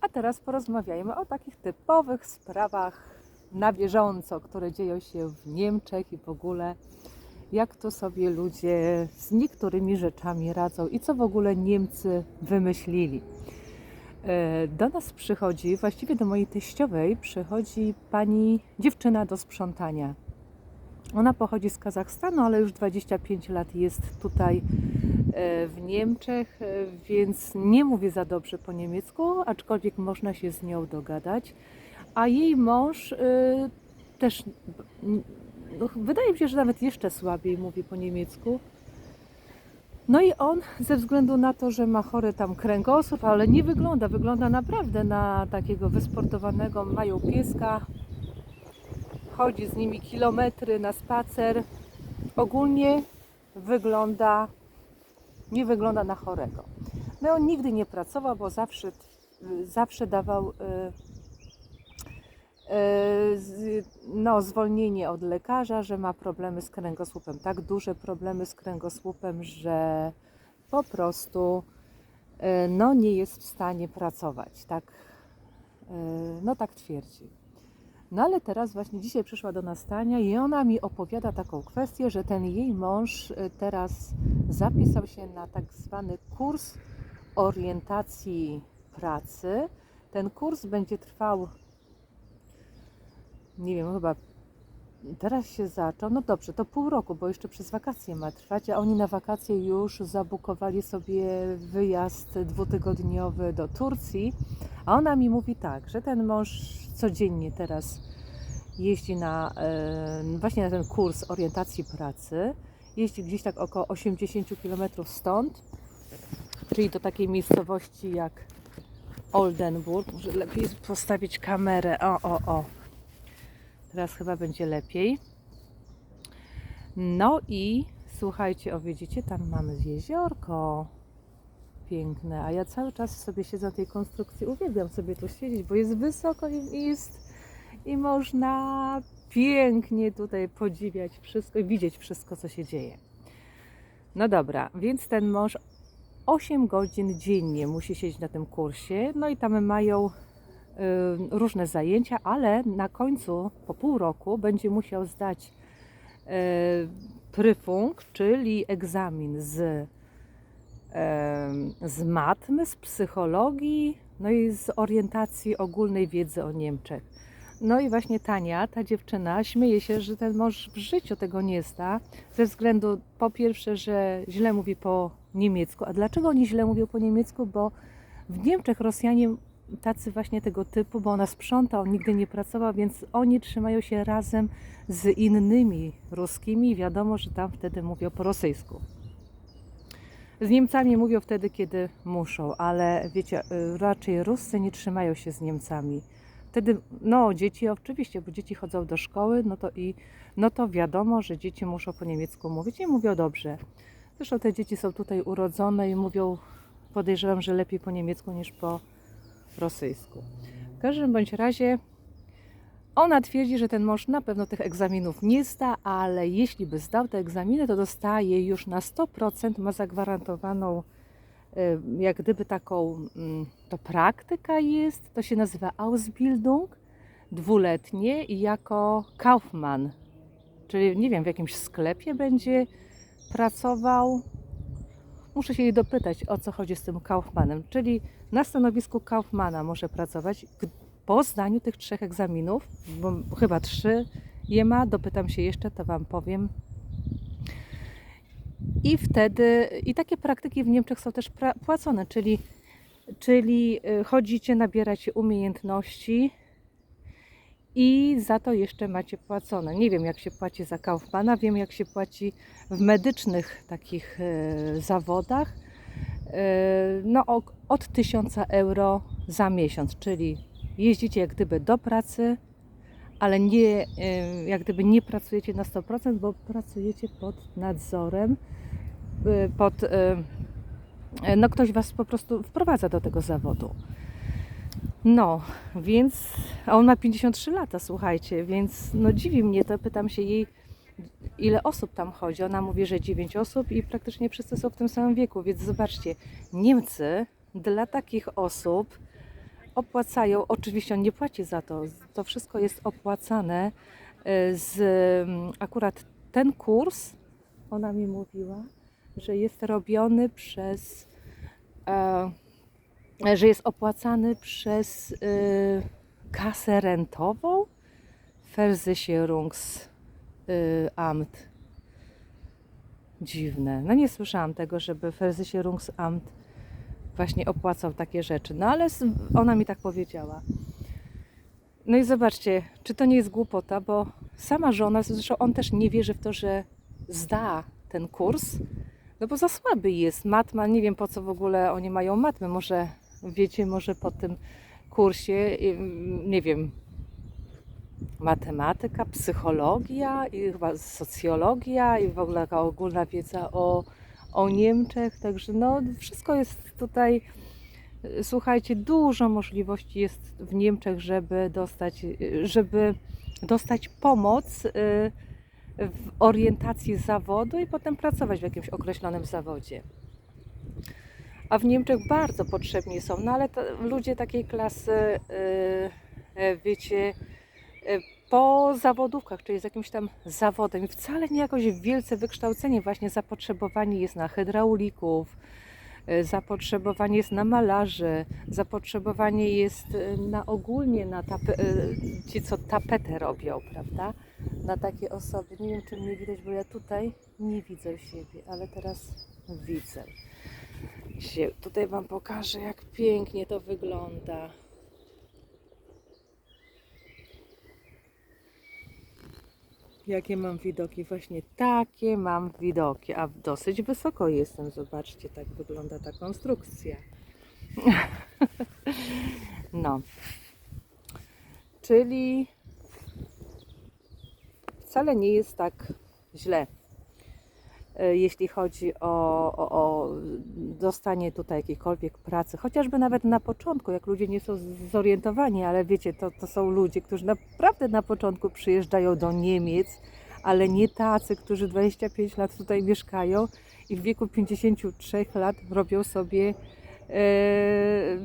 A teraz porozmawiajmy o takich typowych sprawach na bieżąco, które dzieją się w Niemczech i w ogóle jak to sobie ludzie z niektórymi rzeczami radzą i co w ogóle Niemcy wymyślili. E, Do nas przychodzi, właściwie do mojej teściowej, przychodzi pani dziewczyna do sprzątania. Ona pochodzi z Kazachstanu, ale już 25 lat jest tutaj w Niemczech, e, więc nie mówi za dobrze po niemiecku, aczkolwiek można się z nią dogadać. A jej mąż e, też, no, wydaje mi się, że nawet jeszcze słabiej mówi po niemiecku. No i on ze względu na to, że ma chory tam kręgosłup, ale nie wygląda, wygląda naprawdę na takiego wysportowanego, mają pieska, chodzi z nimi kilometry na spacer. Ogólnie wygląda, nie wygląda na chorego. No on nigdy nie pracował, bo zawsze, zawsze dawał y, z- no, zwolnienie od lekarza, że ma problemy z kręgosłupem. Tak duże problemy z kręgosłupem, że po prostu y, no, nie jest w stanie pracować. Tak, no tak twierdzi. No ale teraz właśnie dzisiaj przyszła do nas Tania i ona mi opowiada taką kwestię, że ten jej mąż y, teraz zapisał się na tak zwany kurs orientacji pracy. Ten kurs będzie trwał, nie wiem, chyba teraz się zaczął. No dobrze, to pół roku, bo jeszcze przez wakacje ma trwać, a oni na wakacje już zabukowali sobie wyjazd dwutygodniowy do Turcji. A ona mi mówi tak, że ten mąż codziennie teraz jeździ na e, właśnie na ten kurs orientacji pracy. Jeździ gdzieś tak około 80 km stąd, czyli do takiej miejscowości jak Oldenburg. Może lepiej postawić kamerę. O, o, o. Teraz chyba będzie lepiej. No i słuchajcie, o widzicie, tam mamy jeziorko piękne, a ja cały czas sobie siedzę na tej konstrukcji, uwielbiam sobie tu siedzieć, bo jest wysoko i jest i można pięknie tutaj podziwiać wszystko i widzieć wszystko, co się dzieje. No dobra, więc ten mąż 8 godzin dziennie musi siedzieć na tym kursie, no i tam mają różne zajęcia, ale na końcu, po pół roku, będzie musiał zdać y, pryfung, czyli egzamin z em, z matmy, z psychologii, no i z orientacji ogólnej wiedzy o Niemczech. No i właśnie Tania, ta dziewczyna, śmieje się, że ten mąż w życiu tego nie zda, ze względu po pierwsze, że źle mówi po niemiecku. A dlaczego oni źle mówią po niemiecku? Bo w Niemczech Rosjanie tacy właśnie tego typu, bo ona sprząta, on nigdy nie pracował, więc oni trzymają się razem z innymi ruskimi wiadomo, że tam wtedy mówią po rosyjsku. Z Niemcami mówią wtedy, kiedy muszą, ale wiecie, y, raczej Ruscy nie trzymają się z Niemcami. Wtedy, no dzieci oczywiście, bo dzieci chodzą do szkoły, no to i, no to wiadomo, że dzieci muszą po niemiecku mówić i mówią dobrze. Zresztą te dzieci są tutaj urodzone i mówią, podejrzewam, że lepiej po niemiecku niż po rosyjsku. W każdym bądź razie ona twierdzi, że ten mąż na pewno tych egzaminów nie zda, ale jeśli by zdał te egzaminy, to dostaje już na 100%, ma zagwarantowaną y, jak gdyby taką, mm, to praktyka jest, to się nazywa Ausbildung, dwuletnie i jako Kaufmann, czyli nie wiem, w jakimś sklepie będzie pracował. Muszę się jej dopytać, o co chodzi z tym Kaufmannem, czyli na stanowisku Kaufmana może pracować po zdaniu tych trzech egzaminów, bo chyba trzy je ma, dopytam się jeszcze, to Wam powiem. I wtedy, i takie praktyki w Niemczech są też płacone, czyli, czyli y, chodzicie nabierać umiejętności i za to jeszcze macie płacone. Nie wiem, jak się płaci za Kaufmana, wiem, jak się płaci w medycznych takich y, zawodach. Y, no, od 1000 euro za miesiąc, czyli jeździcie jak gdyby do pracy, ale nie, y, jak gdyby nie pracujecie na 100%, bo pracujecie pod nadzorem, pod, no ktoś Was po prostu wprowadza do tego zawodu. No, więc, a on ma 53 lata, słuchajcie, więc no dziwi mnie to, pytam się jej, ile osób tam chodzi. Ona mówi, że 9 osób i praktycznie wszyscy są w tym samym wieku, więc zobaczcie, Niemcy dla takich osób opłacają, oczywiście on nie płaci za to, to wszystko jest opłacane e, z mm, akurat ten kurs, ona mi mówiła, że jest robiony przez, e, że jest opłacany przez e, kasę rentową Versicherungsamt. Dziwne. No nie słyszałam tego, żeby Versicherungsamt właśnie opłacał takie rzeczy. No ale ona mi tak powiedziała. No i zobaczcie, czy to nie jest głupota, bo sama żona, zresztą on też nie wierzy w to, że zda ten kurs, no bo za słaby jest. Matma, nie wiem po co w ogóle oni mają matmę, może wiecie, może po tym kursie, ym, nie wiem, matematyka, psychologia i chyba socjologia i w ogóle taka ogólna wiedza o, o Niemczech, także no wszystko jest tutaj, y, słuchajcie, dużo możliwości jest w Niemczech, żeby dostać, y, żeby dostać pomoc y, w orientacji zawodu i potem pracować w jakimś określonym zawodzie. A w Niemczech bardzo potrzebni są, no ale to ludzie takiej klasy, y, y, wiecie, y, po zawodówkach, czyli z jakimś tam zawodem wcale nie jakoś wielce wykształceni, właśnie zapotrzebowanie jest na hydraulików, zapotrzebowanie jest na malarzy, zapotrzebowanie jest na ogólnie na tape, ci, co tapetę robią, prawda? Na takie osoby. Nie wiem, czy mnie widać, bo ja tutaj nie widzę siebie, ale teraz widzę się. Tutaj Wam pokażę, jak pięknie to wygląda. Jakie mam widoki? Właśnie takie mam widoki, a dosyć wysoko jestem. Zobaczcie, tak wygląda ta konstrukcja. No. Czyli wcale nie jest tak źle, jeśli chodzi o, o, o dostanie tutaj jakiejkolwiek pracy, chociażby nawet na początku, jak ludzie nie są zorientowani, ale wiecie, to, to są ludzie, którzy naprawdę na początku przyjeżdżają do Niemiec, ale nie tacy, którzy 25 lat tutaj mieszkają i w wieku 53 lat robią sobie e,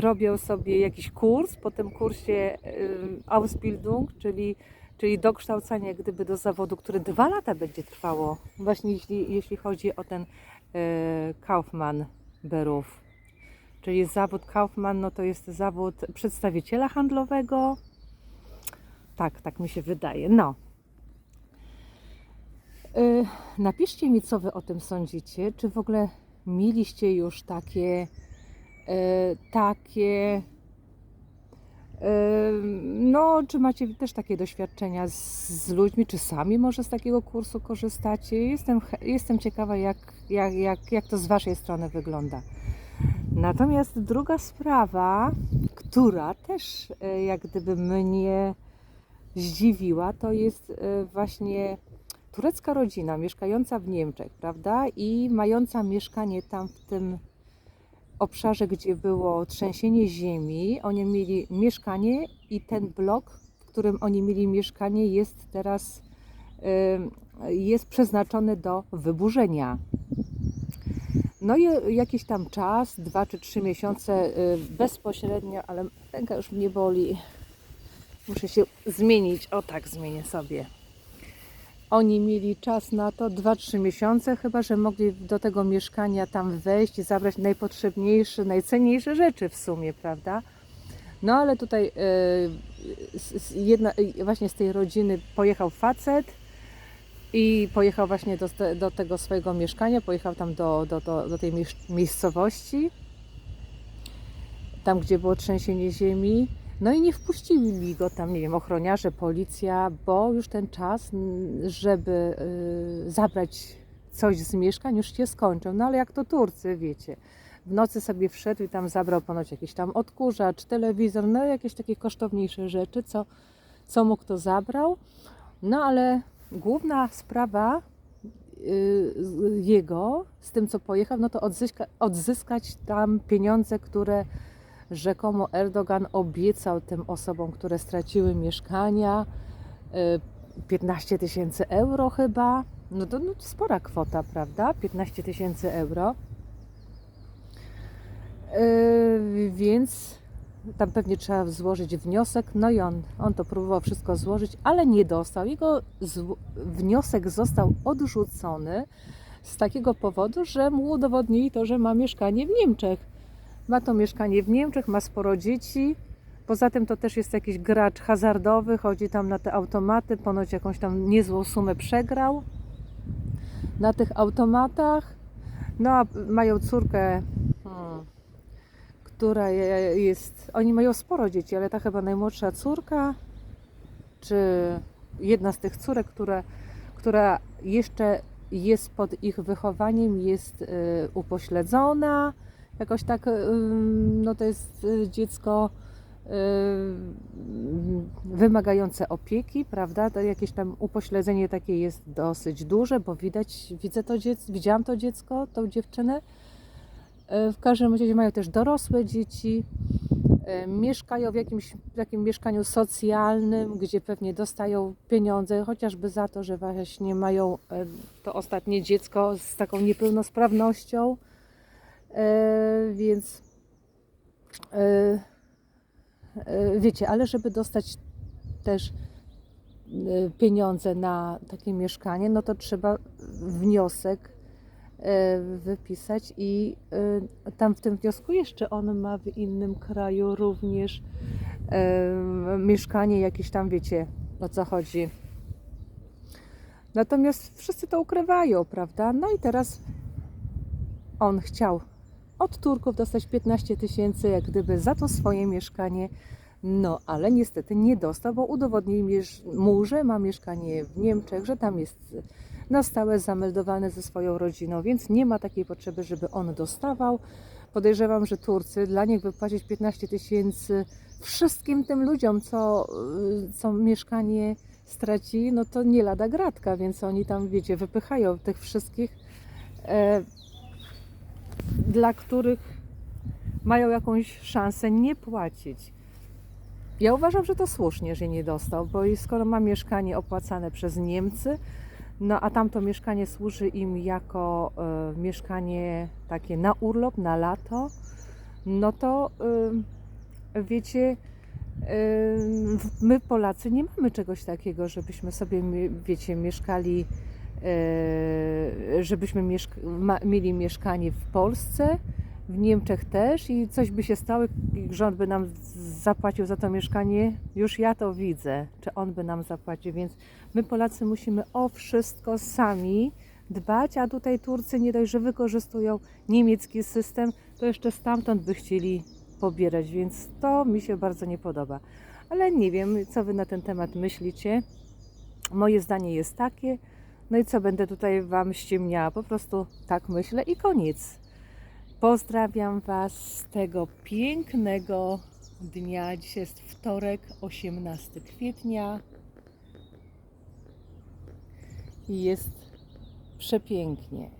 robią sobie jakiś kurs, po tym kursie e, Ausbildung, czyli, czyli dokształcanie jak gdyby do zawodu, które dwa lata będzie trwało, właśnie jeśli, jeśli chodzi o ten e, Kaufmann Beruf. Czyli zawód Kaufmann, no to jest zawód przedstawiciela handlowego. Tak, tak mi się wydaje. No. Y, Napiszcie mi, co Wy o tym sądzicie. Czy w ogóle mieliście już takie, y, takie, no, czy macie też takie doświadczenia z, z ludźmi, czy sami może z takiego kursu korzystacie? Jestem, jestem ciekawa, jak, jak, jak, jak to z Waszej strony wygląda. Natomiast druga sprawa, która też y, jak gdyby mnie zdziwiła, to jest y, właśnie turecka rodzina mieszkająca w Niemczech, prawda? I mająca mieszkanie tam w tym obszarze, gdzie było trzęsienie ziemi. Oni mieli mieszkanie i ten blok, w którym oni mieli mieszkanie, jest teraz y, jest przeznaczony do wyburzenia. No i jakiś tam czas, dwa czy trzy miesiące y, bezpośrednio, ale ręka już mnie boli. Muszę się zmienić. O tak, zmienię sobie. Oni mieli czas na to 2-3 miesiące, chyba że mogli do tego mieszkania tam wejść i zabrać najpotrzebniejsze, najcenniejsze rzeczy w sumie, prawda? No ale tutaj z- jedna, e, właśnie z tej rodziny pojechał facet i pojechał właśnie do, do tego swojego mieszkania, pojechał tam do, do, do, do tej miejsc- miejscowości, tam gdzie było trzęsienie ziemi. No i nie wpuścili go tam, nie wiem, ochroniarze, policja, bo już ten czas, żeby y, zabrać coś z mieszkań, już się skończył. No ale jak to Turcy, wiecie. W nocy sobie wszedł i tam zabrał ponoć jakiś tam odkurzacz, telewizor, no jakieś takie kosztowniejsze rzeczy, co, co mógł to zabrał. No ale główna sprawa y, jego z tym, co pojechał, no to odzyska, odzyskać tam pieniądze, które rzekomo Erdogan obiecał tym osobom, które straciły mieszkania, y, 15 tysięcy euro chyba. No to no, spora kwota, prawda? 15 tysięcy euro. Y, Więc tam pewnie trzeba złożyć wniosek, no i on, on to próbował wszystko złożyć, ale nie dostał. Jego wniosek został odrzucony z takiego powodu, że mu udowodnili to, że ma mieszkanie w Niemczech. Ma to mieszkanie w Niemczech, ma sporo dzieci. Poza tym to też jest jakiś gracz hazardowy, chodzi tam na te automaty, ponoć jakąś tam niezłą sumę przegrał na tych automatach. No a mają córkę, hmm, która je- jest. Oni mają sporo dzieci, ale ta chyba najmłodsza córka, czy jedna z tych córek, która, która jeszcze jest pod ich wychowaniem, jest y, upośledzona. Jakoś tak, y, no to jest y, dziecko y, wymagające opieki, prawda? To jakieś tam upośledzenie takie jest dosyć duże, bo widać, widzę to dziecko, widziałam to dziecko, tą dziewczynę. W każdym razie mają też dorosłe dzieci. Mieszkają w jakimś takim mieszkaniu socjalnym, gdzie pewnie dostają pieniądze, chociażby za to, że właśnie mają to ostatnie dziecko z taką niepełnosprawnością. E, Więc e, e, wiecie, ale żeby dostać też pieniądze na takie mieszkanie, no to trzeba wniosek wypisać i tam w tym wniosku jeszcze on ma w innym kraju również mieszkanie jakieś tam, wiecie o co chodzi. Natomiast wszyscy to ukrywają, prawda? No i teraz on chciał od Turków dostać 15 tysięcy, jak gdyby za to swoje mieszkanie. No, ale niestety nie dostał, bo udowodnili mu, że ma mieszkanie w Niemczech, że tam jest na stałe zameldowany ze swoją rodziną, więc nie ma takiej potrzeby, żeby on dostawał. Podejrzewam, że Turcy dla nich wypłacić 15 tysięcy wszystkim tym ludziom, co, y, co mieszkanie straci, no to nie lada gratka, więc oni tam, wiecie, wypychają tych wszystkich, e, dla których mają jakąś szansę nie płacić. Ja uważam, że to słusznie, że nie dostał, bo skoro ma mieszkanie opłacane przez Niemcy, no a tamto mieszkanie służy im jako e, mieszkanie takie na urlop, na lato, no to e, wiecie, w- my Polacy nie mamy czegoś takiego, żebyśmy sobie, wiecie, mieszkali, żebyśmy mieszk- ma, mieli mieszkanie w Polsce, w Niemczech też i coś by się stało, rząd by nam zapłacił za to mieszkanie, już ja to widzę, czy on by nam zapłacił, więc my Polacy musimy o wszystko sami dbać, a tutaj Turcy nie dość, że wykorzystują niemiecki system, to jeszcze stamtąd by chcieli pobierać, więc to mi się bardzo nie podoba. Ale nie wiem, co Wy na ten temat myślicie. Moje zdanie jest takie, no i co będę tutaj Wam ściemniała, po prostu tak myślę i koniec. Pozdrawiam Was z tego pięknego dnia. Dzisiaj jest wtorek, 18 kwietnia. I jest przepięknie.